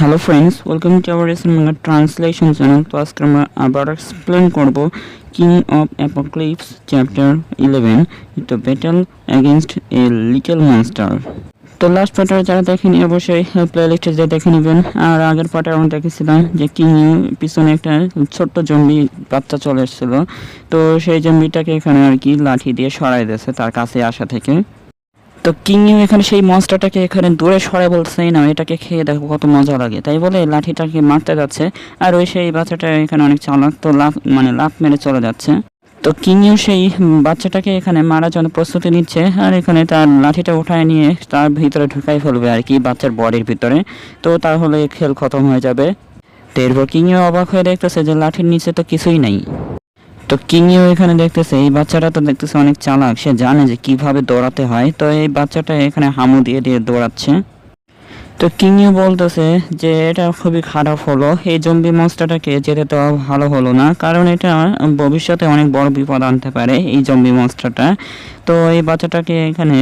Hello friends welcome to our Bangla translation channel তো আজকে আমরা আবার এক্সপ্লেন করব king of apocalypse chapter eleven the battle against a little monster তো last পার্টার যারা দেখেনি অবশ্যই প্লে লিস্টে যে দেখে নেবেন। আর আগের পার্টে আমরা দেখেছিলাম যে কিং পিছনে একটা ছোট্ট জম্বি বাচ্চা চলে এসেছিল। তো সেই জম্বিটাকে এখানে আর কি লাঠি দিয়ে সরাই দিয়েছে তার কাছে আসা থেকে। তো কিংইউ এখানে সেই মনস্টারটাকে এখানে দূরে সরে বলছে না এটাকে খেয়ে দেখো কত মজা লাগে। তাই বলে লাঠিটাকে মারতে যাচ্ছে, আর ওই সেই বাচ্চাটা এখানে অনেক চালাক, তো লাফ মানে লাফ মেরে চলে যাচ্ছে। তো কিংইউ সেই বাচ্চাটাকে এখানে মারার জন্য প্রস্তুতি নিচ্ছে, আর এখানে তার লাঠিটা উঠায় নিয়ে তার ভিতরে ঢুকাই ফেলবে আর কি, বাচ্চার বডির ভিতরে। তো তাহলে খেল খতম হয়ে যাবে। তো এরপর কিংইউ অবাক হয়ে দেখতেছে যে লাঠির নিচে তো কিছুই নাই। তো কিংইও এখানে দেখতেছে, এই বাচ্চাটা তো দেখতেছে অনেক চালাক, সে জানে যে কীভাবে দৌড়াতে হয়। তো এই বাচ্চাটা এখানে হামু দিয়ে দিয়ে দৌড়াচ্ছে। তো কিংইও বলতেছে যে এটা খুবই খারাপ হলো, এই জম্বি মনস্টারটাকে যেতে দেওয়া ভালো হলো না, কারণ এটা ভবিষ্যতে অনেক বড় বিপদ আনতে পারে এই জম্বি মনস্টারটা। তো এই বাচ্চাটাকে এখানে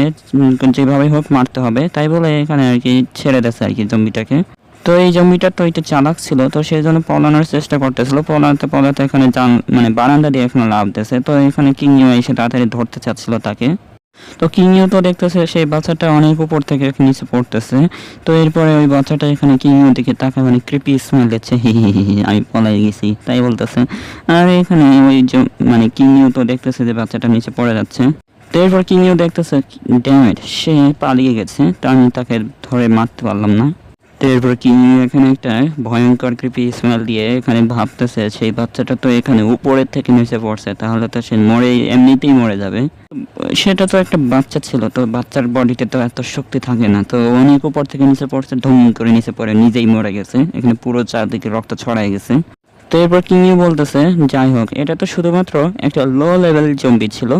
যেভাবে হোক মারতে হবে, তাই বলে এখানে আর কি ছেড়ে দেছে আর কি জম্বিটাকে। তো এই জমিটা তো এটা চালাক ছিল, তো সেই জন্য পলানোর চেষ্টা করতেছিল। পলাতে পলাতে এখানে মানে বারান্দা দিয়ে এখানে লাভ দিয়েছে। তো এখানে কিংইও এসে তাড়াতাড়ি ধরতে চাচ্ছিল তাকে। তো কিংইও তো দেখতেছে সেই বাচ্চাটা অনেক উপর থেকে নিচে পড়তেছে। তো এরপরে ওই বাচ্চাটা এখানে কিংইও দিকে তাকে মানে কৃপি স্মেল দিচ্ছে। হি হি হি আমি পলাই গেছি, তাই বলতেছে। আর এখানে ওই মানে কিংইও তো দেখতেছে যে বাচ্চাটা নিচে পড়ে যাচ্ছে। তো এরপর কিংইও দেখতেছে ড্যামেট সে পালিয়ে গেছে। তো আমি তাকে ধরে মারতে পারলাম না। এরপর কিমি এখানে একটা ভয়ঙ্কর কৃপি স্মেল দিয়ে এখানে ভাবতেছে সেই বাচ্চাটা তো এখানে উপরের থেকে নিচে পড়ছে, তাহলে তো সে মরে এমনিতেই মরে যাবে। সেটা তো একটা বাচ্চা ছিল, তো বাচ্চার বডিতে তো এত শক্তি থাকে না, তো অনেক উপর থেকে নিচে পড়ছে, ধুম করে নিচে পড়ে, নিজেই মরে গেছে, এখানে পুরো চারদিকে রক্ত ছড়াই গেছে। তো এরপর কিমি বলতেছে, যাই হোক, এটা তো শুধুমাত্র একটা লো লেভেল জম্বি ছিল।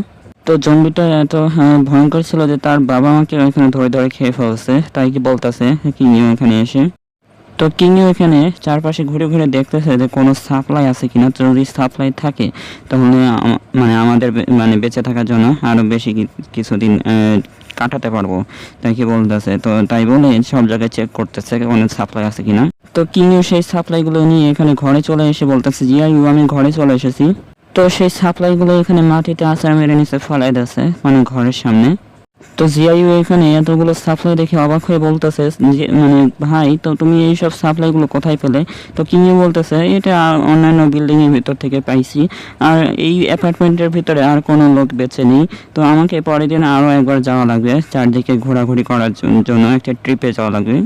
তো জম্বিটা এত হ্যাঁ, ভয়ঙ্কর ছিল যে তার বাবা মাকে এখানে ধরে ধরে খেয়ে ফেলছে। তাই কি বলতেছে কিংইও এখানে এসে। তো কিংইও এখানে চারপাশে ঘুরে ঘুরে দেখতেছে যে কোনো সাপ্লাই আছে কিনা। যদি সাপ্লাই থাকে তাহলে মানে আমাদের মানে বেঁচে থাকার জন্য আরও বেশি কিছুদিন কাটাতে পারব। তাই কি বলতেছে। তো তাই বলে সব জায়গায় চেক করতেছে কোনো সাপ্লাই আছে কিনা। তো কিংইও সেই সাপ্লাইগুলো নিয়ে এখানে ঘরে চলে এসে বলতেছে জিয়াইউ আমি ঘরে চলে এসেছি। তো সেই সাপ্লাইগুলো এখানে মাটিতে আছাড় মেরে নিচে ফেলাই দিয়েছে মানে ঘরের সামনে। তো জিআইউ এখানে এতগুলো সাপ্লাই দেখে অবাক হয়ে বলতেছে মানে ভাই, তো তুমি এই সব সাপ্লাইগুলো কোথায় পেলে? তো কিংয়ে বলতেছে, এটা অন্যান্য বিল্ডিং এর ভিতর থেকে পাইছি। আর এই অ্যাপার্টমেন্টের ভিতরে আর কোনো লোক বেঁচে নেই। তো আমাকে পরের দিন আরও একবার যাওয়া লাগবে, চারদিকে ঘোরাঘুরি করার জন্য একটা ট্রিপে যাওয়া লাগবে।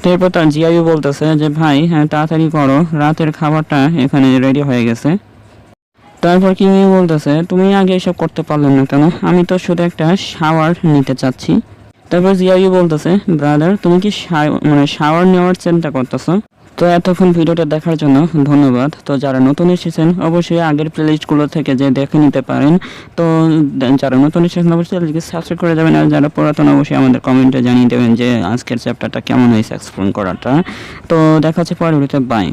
তো এরপর তার জিআইউ বলতেছে যে, ভাই হ্যাঁ তাড়াতাড়ি করো, রাতের খাবারটা এখানে রেডি হয়ে গেছে। তারপর কিমি বলতেছে? তুমি আগে এসব করতে পারলে না কেন? আমি তো শুধু একটা শাওয়ার নিতে চাচ্ছি। তারপর জিয়াইউ বলতেছে ব্রাদার তুমি কি মানে শাওয়ার নেওয়ার চিন্তা করতেছো? তো এতক্ষণ ভিডিওটা দেখার জন্য ধন্যবাদ। তো যারা নতুন এসেছেন, অবশ্যই আগের প্লেলিস্টগুলো থেকে যে দেখে নিতে পারেন। তো যারা নতুন এসেছেন, অবশ্যই তাদেরকে সাবস্ক্রাইব করে যাবেন আর যারা পুরাতন, অবশ্যই আমাদের কমেন্টে জানিয়ে দেবেন যে আজকের চ্যাপ্টারটা কেমন হয়েছে এক্সপ্লেন করাটা। তো দেখা হচ্ছে পরে বাই